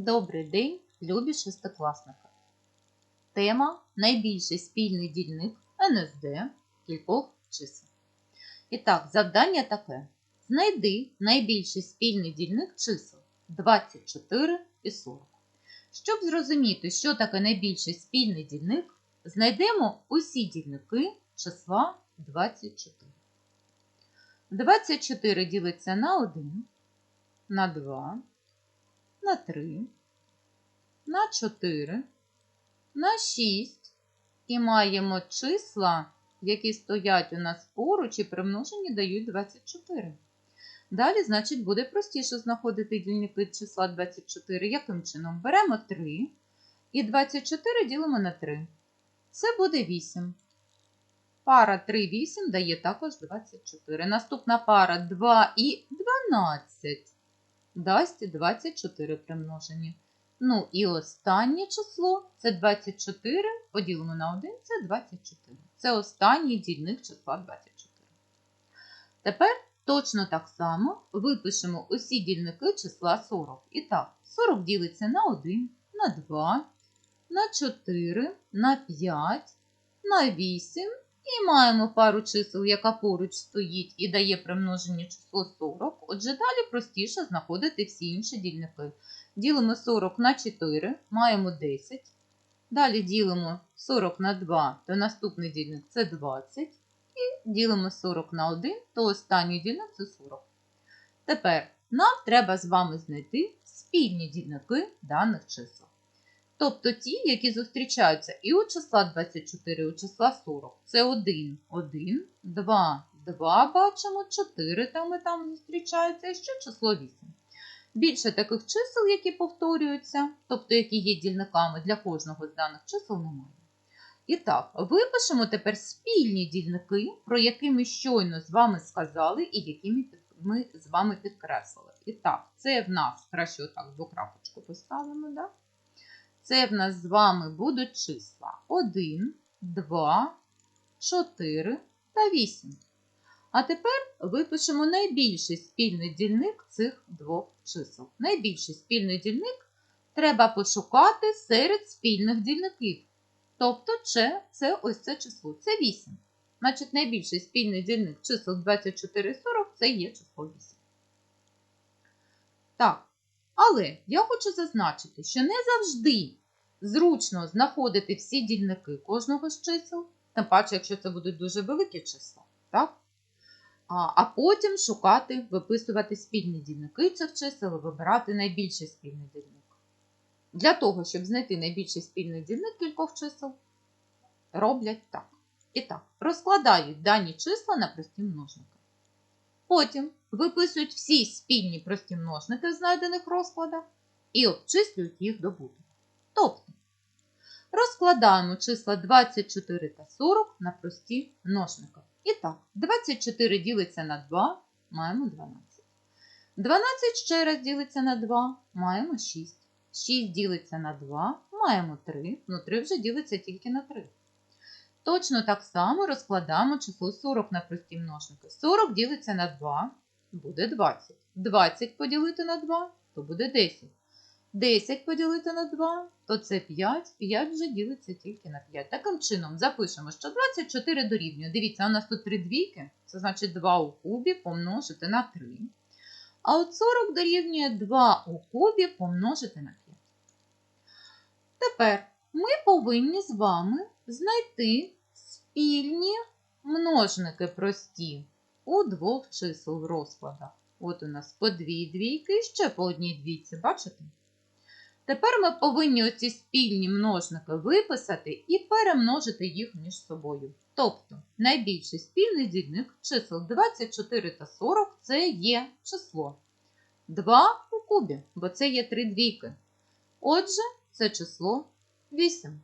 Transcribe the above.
Добрий день, любі шестикласники. Тема найбільший спільний дільник НСД кількох чисел. І так, завдання таке. Знайди найбільший спільний дільник чисел 24 і 40. Щоб зрозуміти, що таке найбільший спільний дільник, знайдемо усі дільники числа 24. 24 ділиться на 1, на 2, на 3, на 4, на 6 і маємо числа, які стоять у нас поруч і при множенні дають 24. Далі, значить, буде простіше знаходити дільники числа 24. Яким чином? Беремо 3 і 24 ділимо на 3. Це буде 8. Пара 3, 8 дає також 24. Наступна пара 2 і 12 дасть 24 при множенні. Ну і останнє число це 24, поділимо на 1, це 24. Це останній дільник числа 24. Тепер точно так само випишемо усі дільники числа 40. І так, 40 ділиться на 1, на 2, на 4, на 5, на 8. І маємо пару чисел, яка поруч стоїть і дає при множенні число 40. Отже, далі простіше знаходити всі інші дільники. Ділимо 40 на 4, маємо 10. Далі ділимо 40 на 2, то наступний дільник це 20. І ділимо 40 на 1, то останній дільник це 40. Тепер нам треба з вами знайти спільні дільники даних чисел. Тобто ті, які зустрічаються і у числа 24, і у числа 40. Це 1, 1, 2, 2 бачимо, 4 там і там зустрічаються, і ще число 8. Більше таких чисел, які повторюються, тобто які є дільниками для кожного з даних чисел, немає. І так, випишемо тепер спільні дільники, про які ми щойно з вами сказали, і які ми з вами підкреслили. І так, це в нас, краще отак двокрапочку поставимо, да? Це в нас з вами будуть числа 1, 2, 4 та 8. А тепер випишемо найбільший спільний дільник цих двох чисел. Найбільший спільний дільник треба пошукати серед спільних дільників. Тобто це, це ось це число. Це 8. Значить, найбільший спільний дільник чисел 24 і 40 це є число 8. Так. Але я хочу зазначити, що не завжди зручно знаходити всі дільники кожного з чисел, тим паче, якщо це будуть дуже великі числа. Так? А, а потім шукати, виписувати спільні дільники цих чисел і вибирати найбільший спільний дільник. Для того, щоб знайти найбільший спільний дільник кількох чисел, роблять так. І так, розкладають дані числа на прості множники. Потім виписують всі спільні прості множники в знайдених розкладах і обчислюють їх добуток. Тобто, розкладаємо числа 24 та 40 на прості множники. І так, 24 ділиться на 2, маємо 12. 12 ще раз ділиться на 2, маємо 6. 6 ділиться на 2, маємо 3. Ну 3 вже ділиться тільки на 3. Точно так само розкладаємо число 40 на прості множники. 40 ділиться на 2, буде 20. 20 поділити на 2, то буде 10. 10 поділити на 2, то це 5. 5 вже ділиться тільки на 5. Таким чином запишемо, що 24 дорівнює. Дивіться, у нас тут 3 двійки, це значить 2 у кубі помножити на 3. А от 40 дорівнює 2 у кубі помножити на 5. Тепер ми повинні з вами знайти спільні множники прості у двох чисел розкладах. От у нас по дві двійки ще по одній двійці, бачите? Тепер ми повинні оці спільні множники виписати і перемножити їх між собою. Тобто, найбільший спільний дільник чисел 24 та 40 це є число 2 у кубі, бо це є 3 двійки. Отже, це число 8.